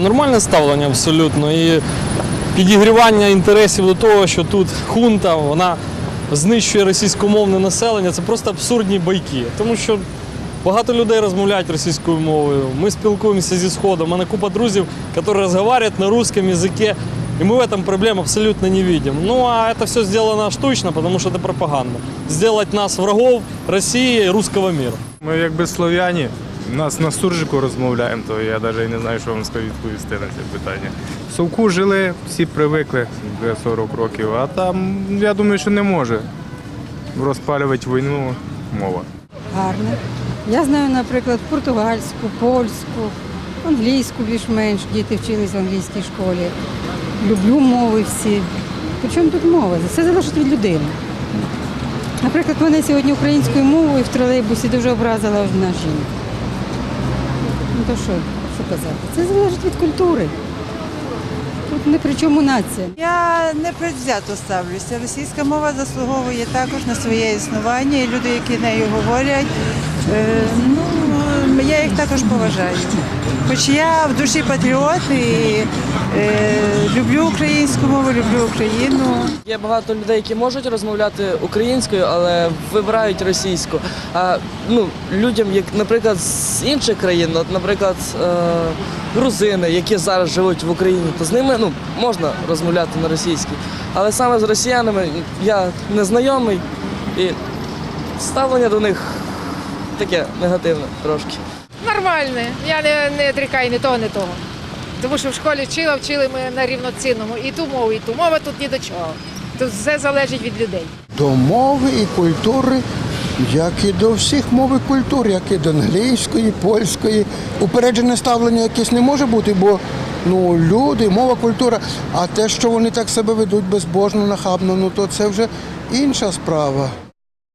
Нормальне ставлення абсолютно і підігрівання інтересів до того, що тут хунта вона знищує російськомовне населення. Це просто абсурдні байки. Тому що багато людей розмовляють російською мовою. Ми спілкуємося зі Сходом. У мене купа друзів, які розмовляють на русском языке. И мы в этом проблем абсолютно не видим. Ну а это все сделано штучно, потому что это пропаганда. Сделать нас врагов России и русского мира. Ми якби слов'яні, нас на суржику розмовляємо, то я навіть не знаю, що вам відповісти на це питання. В Совку жили, всі привикли вже 40 років, а там я думаю, що не може розпалювати війну мова. Гарне. Я знаю, наприклад, португальську, польську, англійську більш-менш. Діти вчились в англійській школі. Люблю мови всі. Причому тут мова? Все залежить від людини. Наприклад, мене сьогодні українською мовою в тролейбусі дуже образила одна жінка. Ну то що, що казати? Це залежить від культури. Тут не при чому нація. Я не предвзято ставлюся. Російська мова заслуговує також на своє існування, і люди, які нею говорять, е, ну я їх також поважаю. Хоч я в душі патріот і українську мову, люблю Україну. Є багато людей, які можуть розмовляти українською, але вибирають російську. А ну, людям, як, наприклад, з інших країн, от, наприклад, е, грузини, які зараз живуть в Україні, то з ними ну, можна розмовляти на російській. Але саме з росіянами я не знайомий і ставлення до них таке негативне трошки. Нормальне. Я не, не отрікаю ні того, ні того. Тому що в школі вчила, вчили ми на рівноцінному і ту мову, і ту. Мова тут ні до чого. Тут все залежить від людей. до мови і культури, як і до всіх мов і культур, як і до англійської, польської. Упереджене ставлення якесь не може бути, бо ну, люди, мова, культура. А те, що вони так себе ведуть безбожно, нахабно, ну то це вже інша справа.